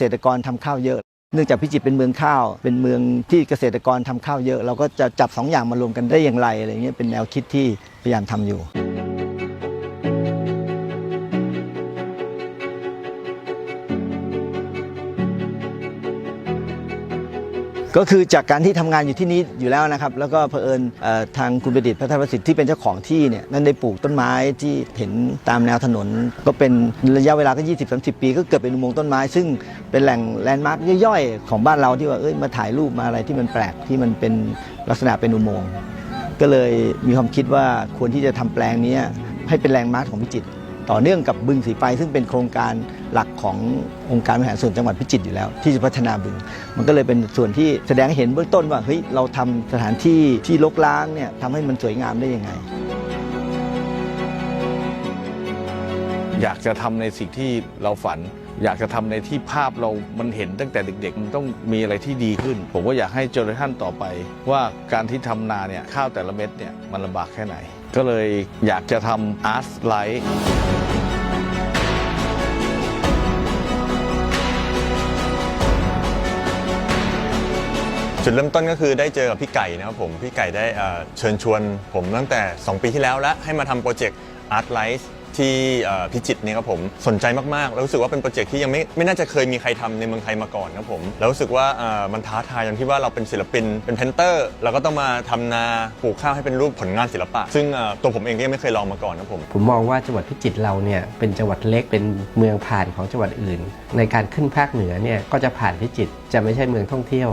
ษตรกรทำข้าวเยอะ เนื่องจากพิจิตรเป็นเมืองข้าว เป็นเมืองที่เกษตรกรทำข้าวเยอะ เราก็จะจับสองอย่างมารวมกันได้อย่างไรอะไรเงี้ยเป็นแนวคิดที่พยายามทำอยู่ ก็คือจากการที่ทำงานอยู่ที่นี้อยู่แล้วนะครับ แล้วก็เผอิญทางคุณประดิษฐ์พระธประสิทธิ์ที่เป็นเจ้าของที่เนี่ยนั่นได้ปลูกต้นไม้ที่เห็นตามแนวถนน ก็เป็นระยะเวลาก็ 20-30 ปี ก็เกิดเป็นอุโมงค์ต้นไม้ ซึ่งเป็นแหล่งแลนด์มาร์กย่อยๆ ของบ้านเราที่ว่าเอ้ยมาถ่ายรูปมาอะไรที่มันแปลกที่มันเป็นลักษณะเป็นอุโมงค์ก็เลยมีความคิดว่าควรที่จะทำแปลงนี้ให้เป็นแลนด์มาร์กของพิจิตรต่อเนื่องกับบึงสีไฟซึ่งเป็นโครงการ หลักขององค์การบริหารส่วนจังหวัดพิจิตรอยู่แล้ว ที่จะพัฒนาบึง มันก็เลยเป็นส่วนที่แสดงเห็นเบื้องต้นว่าเฮ้ยเราทำสถานที่ที่รกร้างเนี่ยทำให้มันสวยงามได้ยังไง อยากจะทำในสิ่งที่เราฝัน อยากจะทำในที่ภาพเรามันเห็นตั้งแต่เด็กๆ มันต้องมีอะไรที่ดีขึ้น ผมก็อยากให้เจอร์ท่านต่อไป ว่าการที่ทำนาเนี่ยข้าวแต่ละเม็ดเนี่ยมันลำบากแค่ไหน ก็เลยอยากจะทำอาร์ตไลท์ จุดเริ่มต้นก็คือได้เจอกับพี่ไก่นะครับผม พี่ไก่ได้เชิญชวนผมตั้งแต่ 2 ปีที่แล้วแล้วให้มาทำโปรเจกต์ Art Life ที่พิจิตรเนี่ยครับผมสนใจมากๆ แล้วรู้สึกว่าเป็นโปรเจกต์ที่ยังไม่ไม่น่าจะเคยมีใครทำในเมืองไทยมาก่อนครับผมแล้วรู้สึกว่ามันท้าทายอย่างที่ว่าเราเป็นศิลปินเป็นเพนเตอร์เราก็ต้องมาทำนาปลูกข้าวให้เป็นรูปผลงานศิลปะ ซึ่งตัวผมเองก็ยังไม่เคยลองมาก่อนครับผมผมมองว่าจังหวัดพิจิตรเราเนี่ยเป็นจังหวัดเล็กเป็นเมืองผ่านของจังหวัดอื่น ในการขึ้นภาคเหนือเนี่ยก็จะผ่านพิจิตรจะไม่ใช่เมืองท่องเที่ยว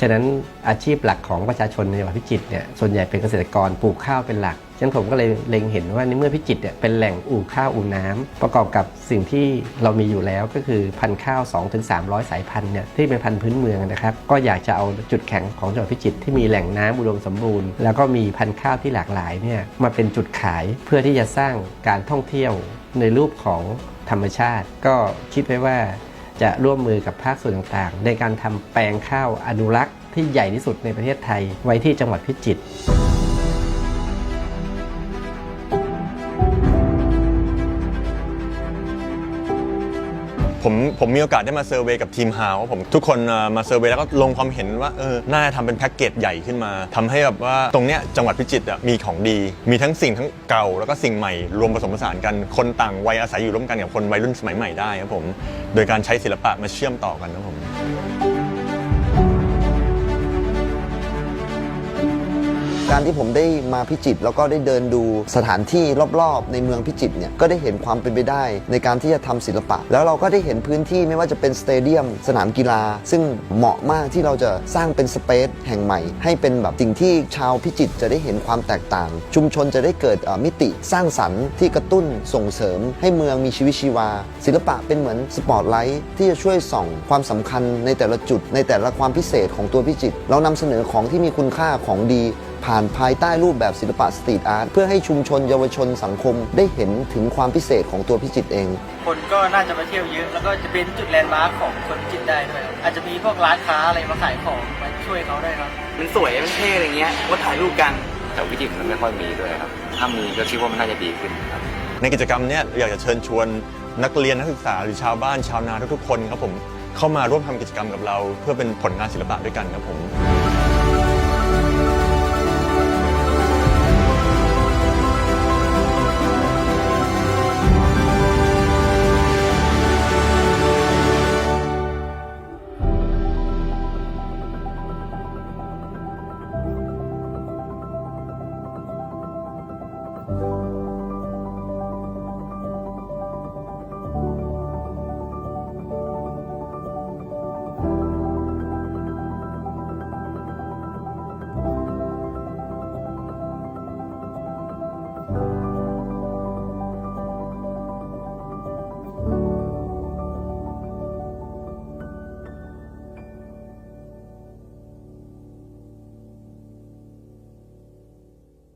ฉะนั้นอาชีพหลักของประชาชนในจังหวัดพิจิตรเนี่ยส่วนใหญ่เป็นเกษตรกรปลูกข้าวเป็นหลักฉะนั้นผมก็เลยเล็งเห็นว่าในเมื่อพิจิตรเนี่ยเป็นแหล่งอู่ข้าวอู่น้ำประกอบกับสิ่งที่เรามีอยู่แล้วก็คือพันธุ์ข้าว 2-300 สายพันธุ์เนี่ยที่เป็นพันธุ์พื้นเมืองนะครับก็อยากจะเอาจุดแข็งของจังหวัดพิจิตรที่มีแหล่งน้ำอุดมสมบูรณ์ แล้วก็มีพันธุ์ข้าวที่หลากหลายเนี่ยมาเป็นจุดขายเพื่อที่จะสร้างการท่องเที่ยวในรูปของธรรมชาติ ก็คิดไว้ว่า จะร่วมมือกับภาคส่วนต่างๆ ในการทำแปลงข้าวอนุรักษ์ที่ใหญ่ที่สุดในประเทศไทยไว้ที่จังหวัดพิจิตร ผมผมมีโอกาสได้มาเซอร์เวยกับทีมฮาวผมทุกคนมาเซอร์เวย์แล้วก็ลงความเห็นว่าเออน่าจะทำเป็นแพ็กเกจใหญ่ขึ้นมาทำให้แบบว่าตรงเนี้ยจังหวัดพิจิตรอะมีของดี มีทั้งสิ่งทั้งเก่าแล้วก็สิ่งใหม่ รวมผสมผสานกันคนต่างวัยอาศัยอยู่ร่วมกันกับคนวัยรุ่นสมัยใหม่ได้ครับผมโดยการใช้ศิลปะมาเชื่อมต่อกันครับผม การที่ผมได้มาพิจิตรแล้วก็ได้เดินดูสถานที่รอบๆ ในเมืองพิจิตรเนี่ยก็ได้เห็นความเป็นไปได้ ในการที่จะทำศิลปะ แล้วเราก็ได้เห็นพื้นที่ไม่ว่าจะเป็นสเตเดียม สนามกีฬา ซึ่งเหมาะมากที่เราจะสร้างเป็นสเปซแห่งใหม่ ให้เป็นแบบสิ่งที่ชาวพิจิตรจะได้เห็นความแตกต่าง ชุมชนจะได้เกิดมิติสร้างสรรค์ที่กระตุ้นส่งเสริม ให้เมืองมีชีวิตชีวา ศิลปะเป็นเหมือนสปอตไลท์ที่จะช่วยส่องความสำคัญในแต่ละจุด ในแต่ละความพิเศษของตัวพิจิตรเรานำเสนอของที่มีคุณค่าของดี ผ่านภายใต้รูปแบบศิลปะสตรีทอาร์ตเพื่อให้ชุมชนเยาวชนสังคมได้เห็นถึงความพิเศษของตัวพิจิตรเอง คนก็น่าจะมาเที่ยวเยอะ แล้วก็จะเป็นจุดแลนด์มาร์คของคนพิจิตรได้ด้วยครับอาจจะมีพวกร้านค้าอะไรมาขายของมาช่วยเขาได้ครับ มันสวยมันเท่อะไรเงี้ยก็ถ่ายรูปกัน แต่วิธีมันไม่ค่อยมีด้วยครับ ถ้ามีก็คิดว่ามันน่าจะดีขึ้นครับ ในกิจกรรมเนี้ยอยากจะเชิญชวนนักเรียนนักศึกษาหรือชาวบ้านชาวนาทุกๆคนครับผมเข้ามาร่วมทำกิจกรรมกับเรา เพื่อเป็นผลงานศิลปะด้วยกันครับผม